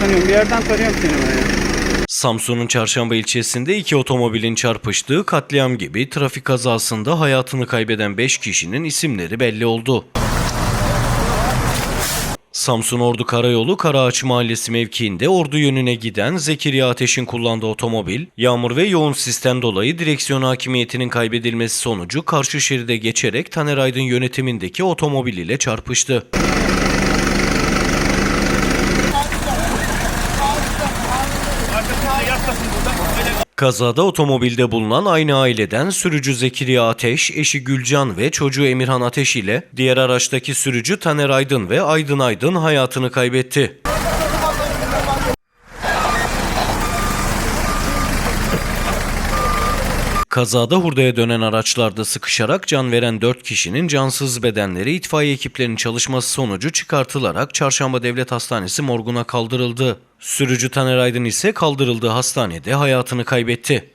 tanıyorum. Bir yerden tanıyorum seni ben ya. Samsun'un Çarşamba ilçesinde iki otomobilin çarpıştığı katliam gibi trafik kazasında hayatını kaybeden 5 kişinin isimleri belli oldu. Samsun Ordu Karayolu Karaağaç Mahallesi mevkiinde Ordu yönüne giden Zekeriya Ateş'in kullandığı otomobil, yağmur ve yoğun sistem dolayı direksiyon hakimiyetinin kaybedilmesi sonucu karşı şeride geçerek Taner Aydın yönetimindeki otomobil ile çarpıştı. Kazada otomobilde bulunan aynı aileden sürücü Zekeriya Ateş, eşi Gülcan ve çocuğu Emirhan Ateş ile diğer araçtaki sürücü Taner Aydın ve Aydın Aydın hayatını kaybetti. Kazada hurdaya dönen araçlarda sıkışarak can veren 4 kişinin cansız bedenleri itfaiye ekiplerinin çalışması sonucu çıkartılarak Çarşamba Devlet Hastanesi morguna kaldırıldı. Sürücü Taner Aydın ise kaldırıldığı hastanede hayatını kaybetti.